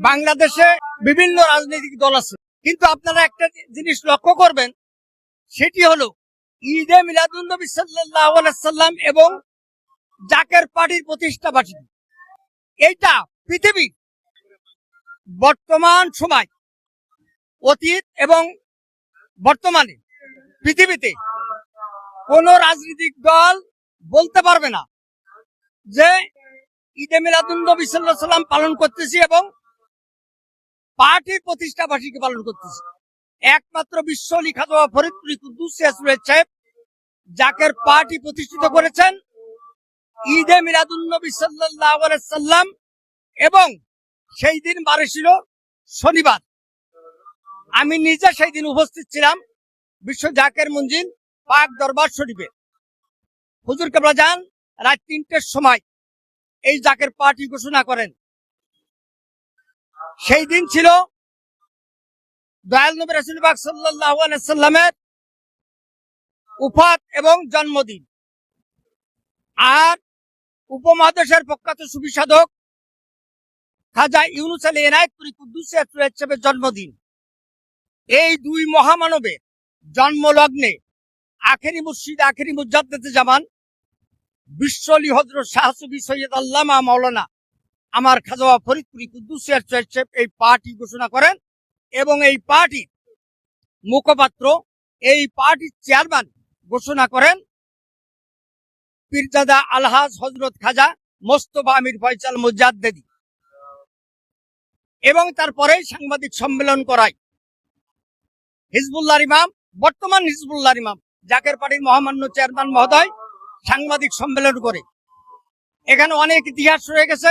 বাংলাদেশে বিভিন্ন রাজনৈতিক দল আছে। কিন্তু আপনারা একটা জিনিস লক্ষ্য করবেন, সেটি হলো ঈদে আলাইহি সাল্লাম এবং জাকের পার্টির প্রতিষ্ঠা বার্ষিকী। এইটা পৃথিবীর বর্তমান সময়, অতীত এবং বর্তমানে পৃথিবীতে কোন রাজনৈতিক দল বলতে পারবে না যে ঈদে সাল্লাল্লাহু সাল্লাম পালন করতেছি এবং পার্টির প্রতিষ্ঠা বার্ষিকী পালন করতেছে। একমাত্র বিশ্ব লিখা ফরিদপুরি কুদ্দুস সাহেব জাকের পার্টি প্রতিষ্ঠিত করেছেন ঈদে আলাইহি সাল্লাম এবং সেই দিন বারে ছিল শনিবার। আমি নিজে সেই দিন উপস্থিত ছিলাম বিশ্ব জাকের মঞ্জিল পাক দরবার শরীফে। হুজুর কেবলা যান, রাত তিনটের সময় এই জাকের পার্টি ঘোষণা করেন। সেই দিন ছিল দয়াল নবী রাসুলবাগ সাল্লাহ উফাত এবং জন্মদিন। আর উপমহাদেশের প্রখ্যাত সুবিসাধক খাজা ইউনুস আলী এনায়তপুরি কুদ্দুস সাহেবের জন্মদিন। এই দুই মহামানবের জন্মলগ্নে আখেরি মুর্শিদ, আখেরি মুজাদ্দেদে জামান বিশ্বলি হজরত শাহসুবি সৈয়দ আল্লামা মাওলানা আমার খাজা ফরিদপুরি কুদ্দুস সাহেব এই পার্টি ঘোষণা করেন এবং এই পার্টির মুখপাত্র, এই পার্টির চেয়ারম্যান ঘোষণা করেন, পীরজাদা আলহাজ হজরত খাজা মোস্তফা আমির ফয়সাল মুজাদ্দেদি। এবং তারপরে সাংবাদিক সম্মেলন করায় হিজবুল্লাহ ইমাম, বর্তমান হিজবুল্লাহ ইমাম, জাকের পার্টির মহামান্য চেয়ারম্যান মহোদয় সাংবাদিক সম্মেলন করে। এখানে অনেক ইতিহাস রয়ে গেছে।